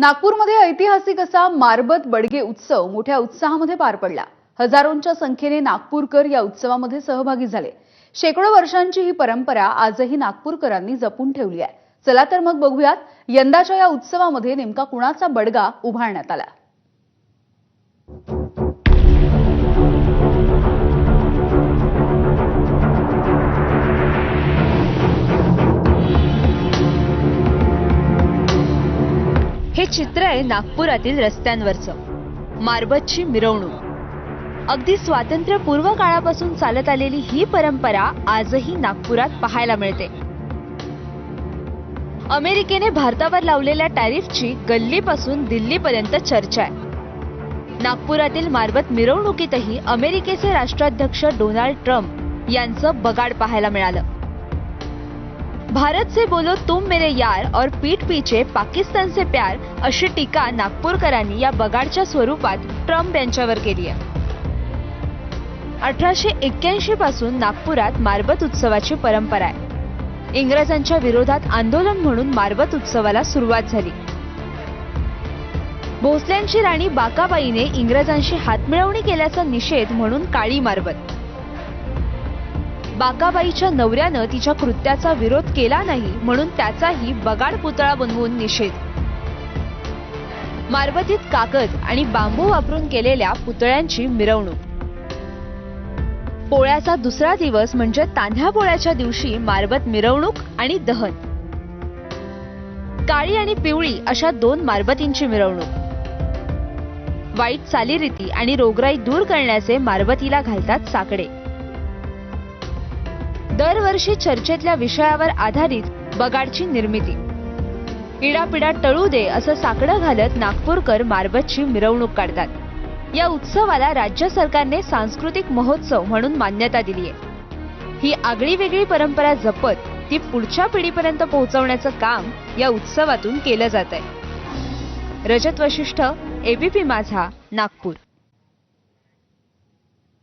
नागपूरमध्ये ऐतिहासिक असा मारबत बडगे उत्सव मोठ्या उत्साहामध्ये पार पडला. हजारोंच्या संख्येने नागपूरकर या उत्सवामध्ये सहभागी झाले. शेकडो वर्षांची ही परंपरा आजही नागपूरकरांनी जपून ठेवली आहे. चला तर मग बघूयात यंदाच्या या उत्सवामध्ये नेमका कुणाचा बडगा उभारण्यात आला? हे चित्र आहे नागपुरातील रस्त्यांवरचं. मारबतची मिरवणूक. अगदी स्वातंत्र्यपूर्व काळापासून चालत आलेली ही परंपरा आजही नागपुरात पाहायला मिळते. अमेरिकेने भारतावर लावलेल्या टॅरिफची गल्लीपासून दिल्लीपर्यंत चर्चा आहे. नागपुरातील मारबत मिरवणुकीतही अमेरिकेचे राष्ट्राध्यक्ष डोनाल्ड ट्रम्प यांचं बगाड पाहायला मिळालं. भारत से बोलो तुम मेरे यार और पीठ पीछे पाकिस्तान से प्यार अशी टीका नागपूरकरांनी या बगाडच्या स्वरूपात ट्रम्प यांच्यावर केली आहे. अठराशे एक्क्याऐंशी पासून नागपुरात मारबत उत्सवाची परंपरा आहे. इंग्रजांच्या विरोधात आंदोलन म्हणून मारबत उत्सवाला सुरुवात झाली. भोसल्यांची राणी बाकाबाईने इंग्रजांशी हातमिळवणी केल्याचा निषेध म्हणून काळी मारबत बाकाबाईच्या नवऱ्यानं तिच्या कृत्याचा विरोध केला नाही म्हणून त्याचाही बगाड पुतळा बनवून निषेध. मारबतीत कागद आणि बांबू वापरून केलेल्या पुतळ्यांची मिरवणूक. पोळ्याचा दुसरा दिवस म्हणजे तांध्या पोळ्याच्या दिवशी मारबत मिरवणूक आणि दहन. काळी आणि पिवळी अशा दोन मारबतींची मिरवणूक. वाईट चालीरीती आणि रोगराई दूर करण्याचे मारबतीला घालतात साकडे. दरवर्षी चर्चेतल्या विषयावर आधारित बगाडची निर्मिती. इडापिडा टळू दे असं साकडं घालत नागपूरकर मारबतची मिरवणूक काढतात. या उत्सवाला राज्य सरकारने सांस्कृतिक महोत्सव म्हणून मान्यता दिली आहे. ही आगळी वेगळी परंपरा जपत ती पुढच्या पिढीपर्यंत पोहोचवण्याचं काम या उत्सवातून केलं जात आहे रजत वशिष्ठ एबीपी माझा नागपूर.